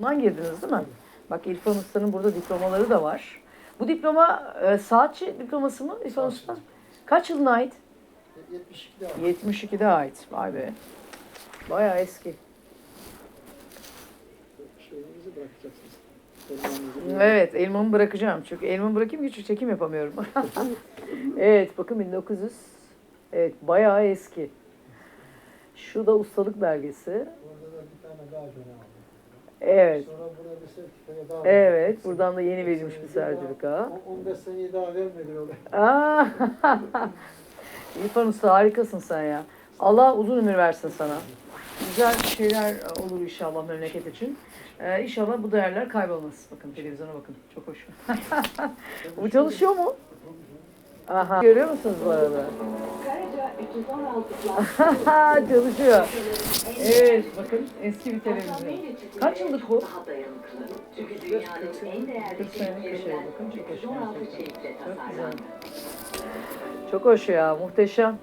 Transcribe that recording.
Bundan girdiniz değil mi? Bak İrfan Usta'nın burada diplomaları da var. Bu diploma e, saatçi diploması mı İrfan Usta? Kaç yılına ait? 72'de abi. 72'de ait. Vay be. Bayağı eski. Şeyinizi bırakacaksınız. Elmanızı. Evet, elmamı bırakacağım. Çünkü elmamı bırakayım küçük çekim yapamıyorum. evet, bakın 1900. Evet, bayağı eski. Şu da ustalık belgesi. Orada da bir tane daha gene aldım. Evet. Sonra burada bir sertifika daha Evet, buradan da yeni verilmiş bir sertifika. O- 15 seneyi daha vermedi öyle. Aa, İrfan Usta harikasın sen ya. Allah uzun ömür versin sana. Güzel şeyler olur inşallah memleket için. Ee, inşallah bu değerler kaybolmaz. Bakın televizyona bakın. Çok hoş. bu çalışıyor mu? Aha. Görüyor musunuz bu arada? Karaca 316 çalışıyor. Evet bakın eski bir televizyon. Kaç yıllık dayanıklı. Çünkü dünyanın en değerli 40 senelik bir şey. çeliklerinden Bakın çok hoş 316 gerçekten. çelikle Çok güzel. tasarlandı. Çok hoş ya muhteşem.